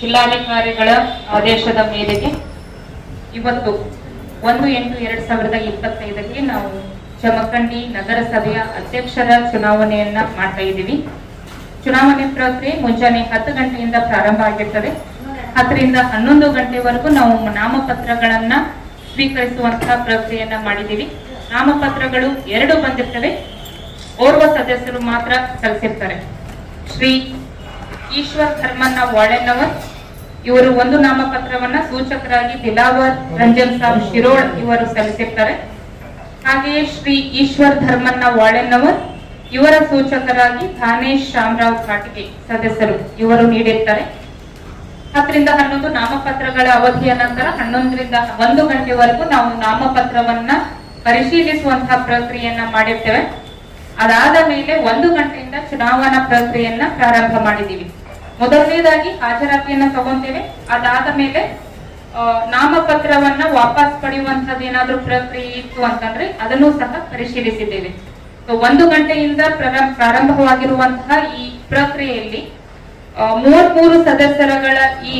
ಜಿಲ್ಲಾಧಿಕಾರಿಗಳ ಆದೇಶದ ಮೇರೆಗೆ ಇವತ್ತು ಒಂದು ಎಂಟು ಎರಡ್ ಸಾವಿರದ ಇಪ್ಪತ್ತೈದಕ್ಕೆ ನಾವು ಜಮಖಂಡಿ ನಗರಸಭೆಯ ಅಧ್ಯಕ್ಷರ ಚುನಾವಣೆಯನ್ನ ಮಾಡ್ತಾ ಇದ್ದೀವಿ. ಚುನಾವಣೆ ಪ್ರಕ್ರಿಯೆ ಮುಂಜಾನೆ ಹತ್ತು ಗಂಟೆಯಿಂದ ಪ್ರಾರಂಭ ಆಗಿರ್ತದೆ. ಹತ್ತರಿಂದ ಹನ್ನೊಂದು ಗಂಟೆವರೆಗೂ ನಾವು ನಾಮಪತ್ರಗಳನ್ನ ಸ್ವೀಕರಿಸುವಂತಹ ಪ್ರಕ್ರಿಯೆಯನ್ನ ಮಾಡಿದ್ದೀವಿ. ನಾಮಪತ್ರಗಳು ಎರಡು ಬಂದಿರ್ತವೆ. ಓರ್ವ ಸದಸ್ಯರು ಮಾತ್ರ ಸಲ್ಲಿಸಿರ್ತಾರೆ ಶ್ರೀ ಈಶ್ವರ್ ಧರ್ಮಣ್ಣ ವಾಳೆನವರ್ ಇವರು ಒಂದು ನಾಮಪತ್ರವನ್ನ ಸೂಚಕರಾಗಿ ದಿಲಾವರ್, ರಂಜನ್ ಸಾಬ್, ಶಿರೋಳ್ ಇವರು ಸಲ್ಲಿಸಿರ್ತಾರೆ. ಹಾಗೆಯೇ ಶ್ರೀ ಈಶ್ವರ್ ಧರ್ಮಣ್ಣ ವಾಳೆನವರ್ ಇವರ ಸೂಚಕರಾಗಿ ಥಾನೇಶ್ ಶಾಮರಾವ್ ಕಾಟಿಗೆ ಸದಸ್ಯರು ಇವರು ನೀಡಿರ್ತಾರೆ. ಹತ್ತರಿಂದ ಹನ್ನೊಂದು ನಾಮಪತ್ರಗಳ ಅವಧಿಯ ನಂತರ ಹನ್ನೊಂದರಿಂದ ಒಂದು ಗಂಟೆವರೆಗೂ ನಾವು ನಾಮಪತ್ರವನ್ನ ಪರಿಶೀಲಿಸುವಂತಹ ಪ್ರಕ್ರಿಯೆಯನ್ನ ಮಾಡಿರ್ತೇವೆ. ಅದಾದ ಮೇಲೆ ಒಂದು ಗಂಟೆಯಿಂದ ಚುನಾವಣಾ ಪ್ರಕ್ರಿಯೆಯನ್ನ ಪ್ರಾರಂಭ ಮಾಡಿದೀವಿ ಮೊದಲನೇದಾಗಿ ಹಾಜರಾತಿಯನ್ನ ತಗೊಂತೇವೆ. ಅದಾದ ಮೇಲೆ ನಾಮಪತ್ರವನ್ನ ವಾಪಸ್ ಪಡೆಯುವಂತದ್ದು ಏನಾದ್ರೂ ಪ್ರಕ್ರಿಯೆ ಇತ್ತು ಅಂತಂದ್ರೆ ಅದನ್ನು ಸಹ ಪರಿಶೀಲಿಸಿದ್ದೇವೆ. ಒಂದು ಗಂಟೆಯಿಂದ ಪ್ರಾರಂಭ ಪ್ರಾರಂಭವಾಗಿರುವಂತಹ ಈ ಪ್ರಕ್ರಿಯೆಯಲ್ಲಿ ಮೂವತ್ಮೂರು ಸದಸ್ಯರುಗಳ ಈ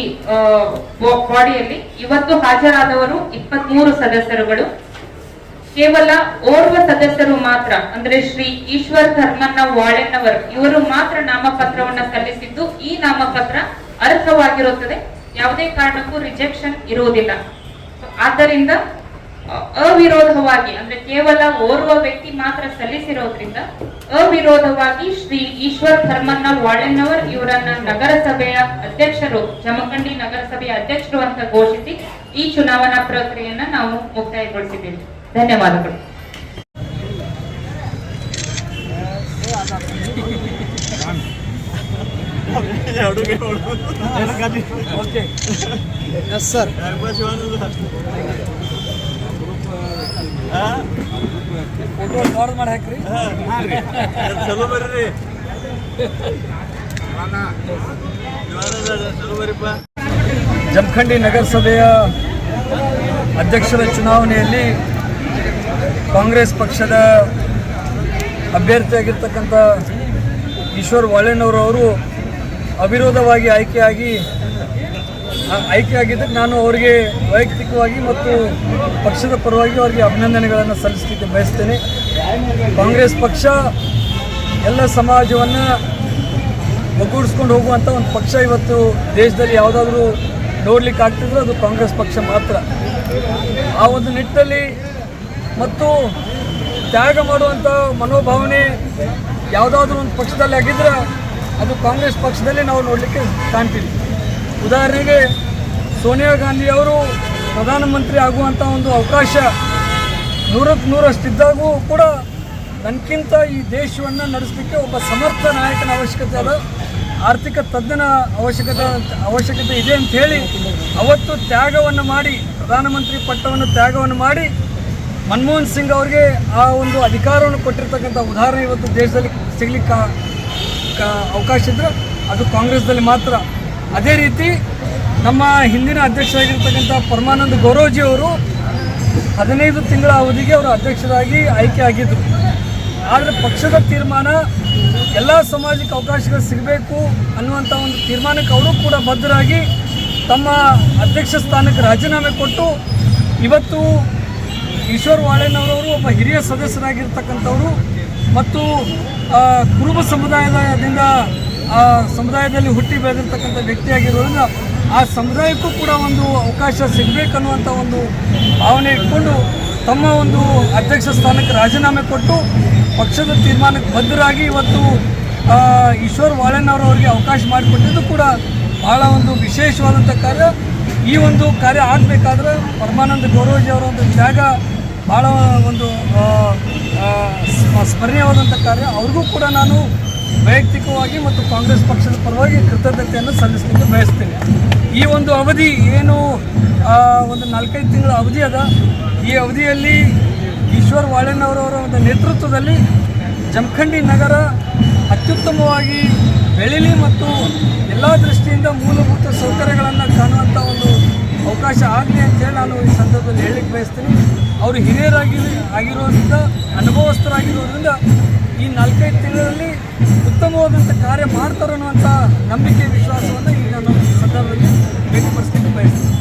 ಬಾಡಿಯಲ್ಲಿ ಇವತ್ತು ಹಾಜರಾದವರು ಇಪ್ಪತ್ಮೂರು ಸದಸ್ಯರುಗಳು. ಕೇವಲ ಓರ್ವ ಸದಸ್ಯರು ಮಾತ್ರ, ಅಂದ್ರೆ ಶ್ರೀ ಈಶ್ವರ್ ಧರ್ಮಣ್ಣ ವಾಳೆನ್ನವರ್ ಇವರು ಮಾತ್ರ ನಾಮಪತ್ರವನ್ನ ಸಲ್ಲಿಸಿದ್ದು, ಈ ನಾಮಪತ್ರ ಅರ್ಹವಾಗಿರುತ್ತದೆ. ಯಾವುದೇ ಕಾರಣಕ್ಕೂ ರಿಜೆಕ್ಷನ್ ಇರುವುದಿಲ್ಲ. ಆದ್ದರಿಂದ ಅವಿರೋಧವಾಗಿ, ಅಂದ್ರೆ ಕೇವಲ ಓರ್ವ ವ್ಯಕ್ತಿ ಮಾತ್ರ ಸಲ್ಲಿಸಿರೋದ್ರಿಂದ, ಅವಿರೋಧವಾಗಿ ಶ್ರೀ ಈಶ್ವರ್ ಧರ್ಮಣ್ಣ ವಾಳೆನ್ನವರ್ ಇವರನ್ನ ನಗರಸಭೆಯ ಅಧ್ಯಕ್ಷರು, ಜಮಖಂಡಿ ನಗರಸಭೆಯ ಅಧ್ಯಕ್ಷರು ಅಂತ ಘೋಷಿಸಿ ಈ ಚುನಾವಣಾ ಪ್ರಕ್ರಿಯೆಯನ್ನ ನಾವು ಮುಕ್ತಾಯಗೊಳಿಸಿದ್ದೇವೆ. ಧನ್ಯವಾದಗಳು. ಓಕೆ ಎಸ್ ಸರ್ ಫೋಟೋ ಮಾಡಿ ಹಾಕ್ರಿ ಚಲೋ ಬರ್ರಿ ಚಲೋ ಬರ್ರಿಪ್ಪ ಜಮಖಂಡಿ ನಗರಸಭೆಯ ಅಧ್ಯಕ್ಷರ ಚುನಾವಣೆಯಲ್ಲಿ ಕಾಂಗ್ರೆಸ್ ಪಕ್ಷದ ಅಭ್ಯರ್ಥಿಯಾಗಿರ್ತಕ್ಕಂಥ ಈಶ್ವರ್ ವಾಳೆನವರವರು ಅವಿರೋಧವಾಗಿ ಆಯ್ಕೆಯಾಗಿ ಆಯ್ಕೆಯಾಗಿದ್ದಕ್ಕೆ ನಾನು ಅವರಿಗೆ ವೈಯಕ್ತಿಕವಾಗಿ ಮತ್ತು ಪಕ್ಷದ ಪರವಾಗಿ ಅವರಿಗೆ ಅಭಿನಂದನೆಗಳನ್ನು ಸಲ್ಲಿಸಲಿಕ್ಕೆ ಬಯಸ್ತೇನೆ. ಕಾಂಗ್ರೆಸ್ ಪಕ್ಷ ಎಲ್ಲ ಸಮಾಜವನ್ನು ಒಗ್ಗೂಡಿಸ್ಕೊಂಡು ಹೋಗುವಂಥ ಒಂದು ಪಕ್ಷ ಇವತ್ತು ದೇಶದಲ್ಲಿ ಯಾವುದಾದ್ರೂ ನೋಡ್ಲಿಕ್ಕೆ ಆಗ್ತಿದ್ರೆ ಅದು ಕಾಂಗ್ರೆಸ್ ಪಕ್ಷ ಮಾತ್ರ. ಆ ಒಂದು ನಿಟ್ಟಿನಲ್ಲಿ ಮತ್ತು ತ್ಯಾಗ ಮಾಡುವಂಥ ಮನೋಭಾವನೆ ಯಾವುದಾದ್ರೂ ಒಂದು ಪಕ್ಷದಲ್ಲಿ ಆಗಿದ್ರೆ ಅದು ಕಾಂಗ್ರೆಸ್ ಪಕ್ಷದಲ್ಲಿ ನಾವು ನೋಡಲಿಕ್ಕೆ ಕಾಣ್ತೀವಿ. ಉದಾಹರಣೆಗೆ ಸೋನಿಯಾ ಗಾಂಧಿ ಅವರು ಪ್ರಧಾನಮಂತ್ರಿ ಆಗುವಂಥ ಒಂದು ಅವಕಾಶ ನೂರಕ್ಕೆ ನೂರಷ್ಟಿದ್ದಾಗೂ ಕೂಡ ನನಗಿಂತ ಈ ದೇಶವನ್ನು ನಡೆಸಲಿಕ್ಕೆ ಒಬ್ಬ ಸಮರ್ಥ ನಾಯಕನ ಅವಶ್ಯಕತೆ ಅದ. ಆರ್ಥಿಕ ತಜ್ಞನ ಅವಶ್ಯಕತೆ ಅವಶ್ಯಕತೆ ಇದೆ ಅಂತ ಹೇಳಿ ಅವತ್ತು ತ್ಯಾಗವನ್ನು ಮಾಡಿ, ಪ್ರಧಾನಮಂತ್ರಿ ಪಟ್ಟವನ್ನು ತ್ಯಾಗವನ್ನು ಮಾಡಿ ಮನಮೋಹನ್ ಸಿಂಗ್ ಅವರಿಗೆ ಆ ಒಂದು ಅಧಿಕಾರವನ್ನು ಕೊಟ್ಟಿರ್ತಕ್ಕಂಥ ಉದಾಹರಣೆ ಇವತ್ತು ದೇಶದಲ್ಲಿ ಸಿಗ್ಲಿಕ್ಕೆ ಅವಕಾಶ ಇದ್ರೆ ಅದು ಕಾಂಗ್ರೆಸ್ದಲ್ಲಿ ಮಾತ್ರ. ಅದೇ ರೀತಿ ನಮ್ಮ ಹಿಂದಿನ ಅಧ್ಯಕ್ಷರಾಗಿರ್ತಕ್ಕಂಥ ಪರಮಾನಂದ ಗೌರವ್ಜಿ ಅವರು ಹದಿನೈದು ತಿಂಗಳ ಅವಧಿಗೆ ಅವರು ಅಧ್ಯಕ್ಷರಾಗಿ ಆಯ್ಕೆ ಆಗಿದ್ದರು ಆದರೆ ಪಕ್ಷದ ತೀರ್ಮಾನ ಎಲ್ಲ ಸಮಾಜಕ್ಕೆ ಅವಕಾಶಗಳು ಸಿಗಬೇಕು ಅನ್ನುವಂಥ ಒಂದು ತೀರ್ಮಾನಕ್ಕೆ ಅವರು ಕೂಡ ಬದ್ಧರಾಗಿ ತಮ್ಮ ಅಧ್ಯಕ್ಷ ಸ್ಥಾನಕ್ಕೆ ರಾಜೀನಾಮೆ ಕೊಟ್ಟು ಇವತ್ತು ಈಶ್ವರ್ ವಾಳೆನವರವರು ಒಬ್ಬ ಹಿರಿಯ ಸದಸ್ಯರಾಗಿರ್ತಕ್ಕಂಥವರು ಮತ್ತು ಕುರುಬ ಸಮುದಾಯದಿಂದ ಸಮುದಾಯದಲ್ಲಿ ಹುಟ್ಟಿ ಬೆಳೆದಿರ್ತಕ್ಕಂಥ ವ್ಯಕ್ತಿಯಾಗಿರೋದ್ರಿಂದ ಆ ಸಮುದಾಯಕ್ಕೂ ಕೂಡ ಒಂದು ಅವಕಾಶ ಸಿಗಬೇಕನ್ನುವಂಥ ಒಂದು ಭಾವನೆ ಇಟ್ಕೊಂಡು ತಮ್ಮ ಒಂದು ಅಧ್ಯಕ್ಷ ಸ್ಥಾನಕ್ಕೆ ರಾಜೀನಾಮೆ ಕೊಟ್ಟು ಪಕ್ಷದ ತೀರ್ಮಾನಕ್ಕೆ ಬದ್ಧರಾಗಿ ಇವತ್ತು ಈಶ್ವರ್ ವಾಳೆನವರವರಿಗೆ ಅವಕಾಶ ಮಾಡಿಕೊಟ್ಟಿದ್ದು ಕೂಡ ಬಹಳ ಒಂದು ವಿಶೇಷವಾದಂಥ ಕಾರ್ಯ. ಈ ಒಂದು ಕಾರ್ಯ ಆಗಬೇಕಾದ್ರೆ ಪರಮಾನಂದ ಗೌರವಜಿ ಅವರ ಒಂದು ತ್ಯಾಗ ಭಾಳ ಒಂದು ಸ್ಮರಣೀಯವಾದಂಥ ಕಾರ್ಯ. ಅವ್ರಿಗೂ ಕೂಡ ನಾನು ವೈಯಕ್ತಿಕವಾಗಿ ಮತ್ತು ಕಾಂಗ್ರೆಸ್ ಪಕ್ಷದ ಪರವಾಗಿ ಕೃತಜ್ಞತೆಯನ್ನು ಸಲ್ಲಿಸಲಿಕ್ಕೆ ಬಯಸ್ತೇನೆ. ಈ ಒಂದು ಅವಧಿ ಏನು ಒಂದು ನಾಲ್ಕೈದು ತಿಂಗಳ ಅವಧಿ ಅದ. ಈ ಅವಧಿಯಲ್ಲಿ ಈಶ್ವರ್ ವಾಳೆಣ್ಣವರವರ ಒಂದು ನೇತೃತ್ವದಲ್ಲಿ ಜಮಖಂಡಿ ನಗರ ಅತ್ಯುತ್ತಮವಾಗಿ ಬೆಳೀಲಿ ಮತ್ತು ಎಲ್ಲ ದೃಷ್ಟಿಯಿಂದ ಮೂಲಭೂತ ಸೌಕರ್ಯಗಳನ್ನು ಕಾಣುವಂಥ ಒಂದು ಅವಕಾಶ ಆಗಲಿ ಅಂತೇಳಿ ನಾನು ಸಂದರ್ಭದಲ್ಲಿ ಹೇಳಲಿಕ್ಕೆ ಬಯಸ್ತೀನಿ. ಅವರು ಹಿರಿಯರಾಗಿ ಆಗಿರೋದ್ರಿಂದ ಅನುಭವಸ್ಥರಾಗಿರೋದ್ರಿಂದ ಈ ನಾಲ್ಕೈದು ತಿಂಗಳಲ್ಲಿ ಉತ್ತಮವಾದಂಥ ಕಾರ್ಯ ಮಾಡ್ತಾರೋ ಅಂತ ನಂಬಿಕೆ, ವಿಶ್ವಾಸವನ್ನು ಈಗ ನಾನು ಸಂದರ್ಭದಲ್ಲಿ ವ್ಯಕ್ತಪಡಿಸ್ಲಿಕ್ಕೆ ಬಯಸ್ತೀನಿ.